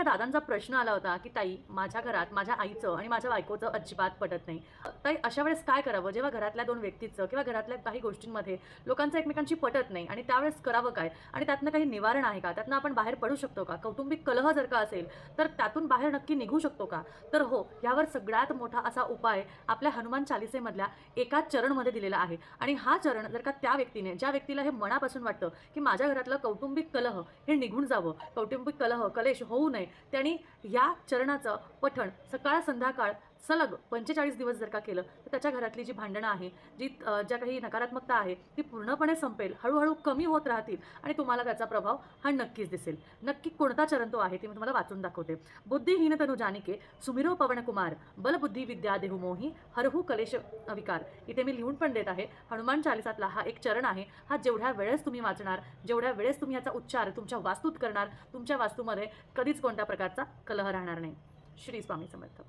एका दादांचा प्रश्न आला होता की ताई माझ्या घरात माझ्या आईचं आणि माझ्या बायकोचं अजिबात पटत नाही. ताई अशा वेळेस काय करावं? जेव्हा घरातल्या दोन व्यक्तीचं किंवा घरातल्या काही गोष्टींमध्ये लोकांचं एकमेकांची पटत नाही आणि त्यावेळेस करावं काय? आणि त्यातनं काही निवारण आहे का? त्यातनं आपण बाहेर पडू शकतो का? कौटुंबिक कलह जर का असेल तर त्यातून बाहेर नक्की निघू शकतो का? तर हो यावर सगळ्यात मोठा असा उपाय आपल्या हनुमान चालिसेमधल्या एका चरणमध्ये दिलेला आहे. आणि हा चरण जर का त्या व्यक्तीने ज्या व्यक्तीला हे मनापासून वाटतं की माझ्या घरातलं कौटुंबिक कलह हे निघून जावं कौटुंबिक कलह कलेश होऊ नये त्यांनी या चरणाचं पठण सकाळ संध्याकाळ सलग पंचेचाळीस दिवस जर का केलं तर त्याच्या घरातली जी भांडणं आहे जी ज्या काही नकारात्मकता आहे ती पूर्णपणे संपेल हळूहळू कमी होत राहतील आणि तुम्हाला त्याचा प्रभाव हा नक्कीच दिसेल. नक्की कोणता चरण तो आहे ते मी तुम्हाला वाचून दाखवते. बुद्धिहीन तनु जानिके सुमिरो पवन कुमार बलबुद्धी विद्या देहू मोही हरहू कलेश विकार. इथे मी लिहून पण देत आहे हनुमान चालिसातला हा एक चरण आहे हा जेवढ्या वेळेस तुम्ही वाचणार जेवढ्या वेळेस तुम्ही याचा उच्चार तुमच्या वास्तूत करणार तुमच्या वास्तूमध्ये कधीच कोणत्या प्रकारचा कलह राहणार नाही. श्री स्वामी समर्थ.